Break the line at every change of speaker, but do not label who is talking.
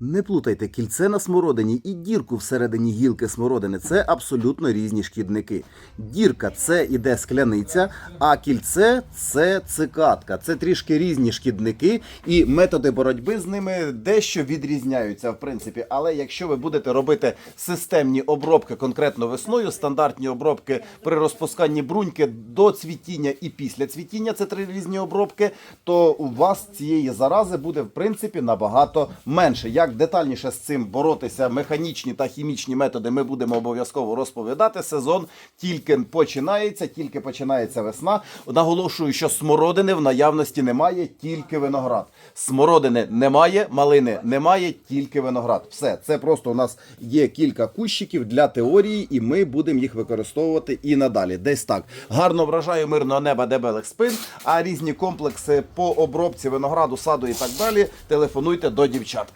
Не плутайте кільце на смородині і дірку всередині гілки смородини. Це абсолютно різні шкідники. Дірка це іде скляниця, а кільце це цикатка. Це трішки різні шкідники, і методи боротьби з ними дещо відрізняються, в принципі. Але якщо ви будете робити системні обробки конкретно весною, стандартні обробки при розпусканні бруньки до цвітіння і після цвітіння, це три різні обробки, то у вас цієї зарази буде в принципі набагато менше. Як детальніше з цим боротися, механічні та хімічні методи, ми будемо обов'язково розповідати. Сезон тільки починається, тільки починається весна. Наголошую, що смородини в наявності немає, тільки виноград. Смородини немає, малини немає, тільки виноград. Все, це просто у нас є кілька кущиків для теорії, і ми будемо їх використовувати і надалі. Десь так. Гарно вражаю мирного неба дебелих спин, а різні комплекси по обробці винограду, саду і так далі. Телефонуйте до дівчат.